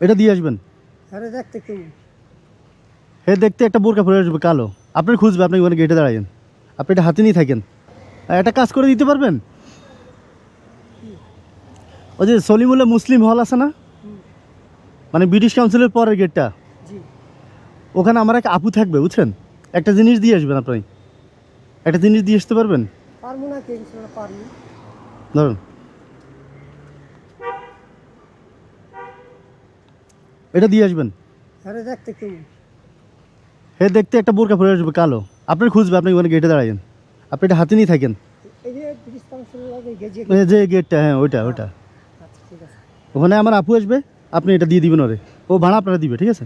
এটা দিয়ে আসবেন? আরে দেখতে কেমন। হে দেখতে একটা বোরকা পরে আসবে কালো। আপনার খুঁজবে আপনি ওখানে গেটে দাঁড়ায়েন আপনি এটা হাতে নিয়ে থাকেন। একটা কাজ করে দিতে পারবেন? ওই যে সলিমুল্লাহ মুসলিম হল আছে না? মানে ব্রিটিশ কাউন্সিলের পরের গেটটা জি। ওখানে আমার এক আপু থাকবে বুঝছেন? একটা জিনিস দিয়ে আসবেন আপনি। একটা জিনিস দিয়ে আসতে পারবেন? পারব না ধরুন। এটা দিয়ে আসবেন? আরে দেখতে কেমন হে দেখতে একটা বোরকা পরে আসবে কালো। আপনার খুঁজবে আপনি ওখানে গেটে দাঁড়ায়েন আপনি এটা হাতে নিয়ে থাকেন। এই যে গেটটা হ্যাঁ ওইটা ওইটা। আচ্ছা ঠিক আছে। ওখানে আমার আপু আসবে আপনি এটা দিয়ে দিবেন ওরে। ও ভাড়া আপনারা দিবে ঠিক আছে?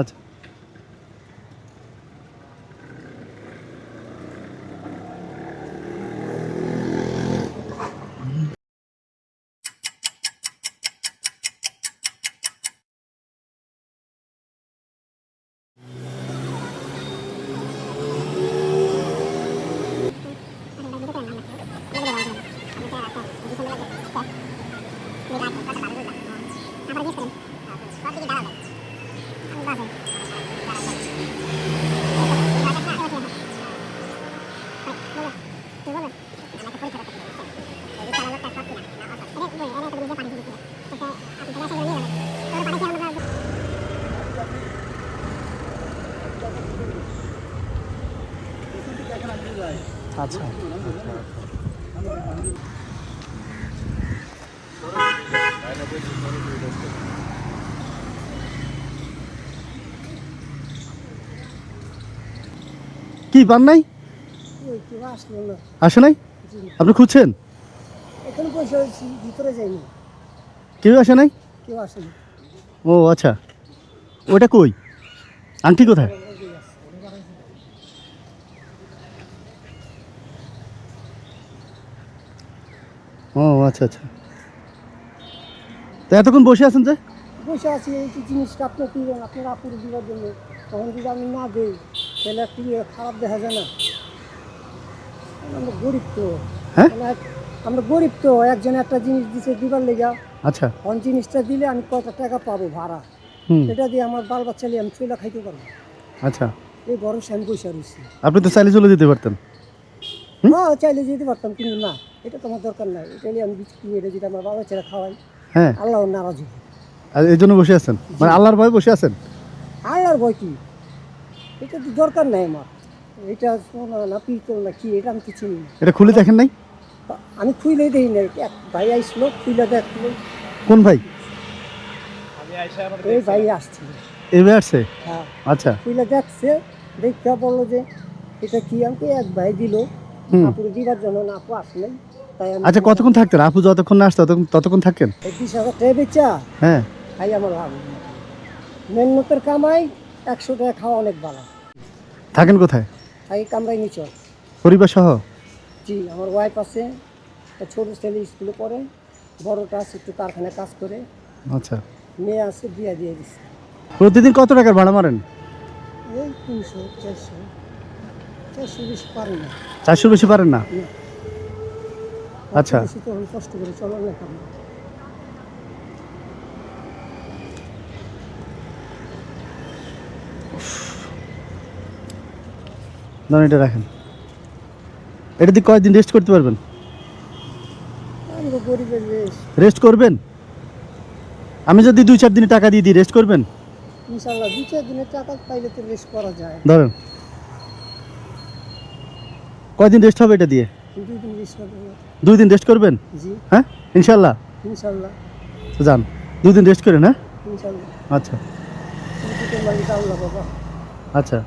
আচ্ছা। আচ্ছা কি পান নাই? আসে নাই? আপনি খুঁজছেন? কেউ আসে নাই? কেউ ও আচ্ছা। ওটা কই? আংটি কোথায়? ও আচ্ছা আচ্ছা। তো এতক্ষণ বসে আছেন যে? বসে আছি এই জিনিসটা আপনি দিবেন আপনার আপুর দিবার জন্য। তখন যদি আমি না দিই তাহলে একটু খারাপ দেখা যায় না? আমরা গরিব তো। হ্যাঁ? আমরা গরিব তো একজন একটা জিনিস দিছে দিবার লেগা। আচ্ছা। কোন জিনিসটা দিলে আমি কত টাকা পাবো ভাড়া? এটা দিয়ে আমার বাল বাচ্চা আমি চলে খাইতে পারব। আচ্ছা। এই ভরসা আমি বসে রয়েছি আপনি তো চাইলে চলে যেতে পারতেন? হ্যাঁ চাইলে যেতে পারতাম কিন্তু না। এটা তো আমার দরকার নাই। এটা নিয়ে আমি কিনে এটা যদি আমার বাবা ছেলে খাওয়াই হ্যাঁ। আল্লাহ নারাজ। আর এই জন্য বসে আছেন? মানে আল্লাহর ভয়ে বসে আছেন? আল্লাহর ভয় কি? এটা তো দরকার নাই আমার। এটা সোনা না পিতল না কি এটা আমি কিছু এটা খুলে দেখেন নাই? আমি খুইলেই দেখি না এক ভাই আইসলো খুইলে দেখল। কোন ভাই? এই ভাই আসছিল এবার আসছে? হ্যাঁ। আচ্ছা। খুইলে দেখছে দেখতে বলল যে এটা কি আমাকে এক ভাই দিল? হুম। আপুরে দিবার জন্য না আপু আসলেন। তাই আমি আচ্ছা কতক্ষণ থাকতেন? আপু যতক্ষণ না আসতো ততক্ষণ ততক্ষণ থাকেন বিশ হাজার টাকা বেচা। হ্যাঁ। খাই আমার মেহনতের কামাই একশো টাকা খাওয়া অনেক ভালো। থাকেন কোথায়? খাই কামড়াই নিচ পরিবার সহ? জি আমার ওয়াইফ আছে একটা ছোটো ছেলে স্কুলে পড়ে বড়টা আছে একটু কারখানায় কাজ করে। আচ্ছা। মেয়ে আছে বিয়া দিয়ে দিচ্ছে প্রতিদিন কত টাকার ভাড়া মারেন? এই তিনশো চারশো। চারশো বেশি পারে না। চারশো বেশি পারেন না। আচ্ছা। কষ্ট করে চলার না। দাম এটা রাখেন। এটা দিয়ে কয়েকদিন রেস্ট করতে পারবেন? রেস্ট করবেন? আমি যদি দুই চার দিনে টাকা দিয়ে দিই রেস্ট করবেন? ইনশাল্লাহ দু চার টাকা পাইলে তো বেশ করা যায়। ধরেন কয়দিন রেস্ট হবে এটা দিয়ে? দুই দিন রেস্ট করবেন? হ্যাঁ? ইনশাল্লাহ ইনশাল্লাহ যান দুই দিন রেস্ট করেন হ্যাঁ? ইনশাল্লাহ আচ্ছা। আচ্ছা।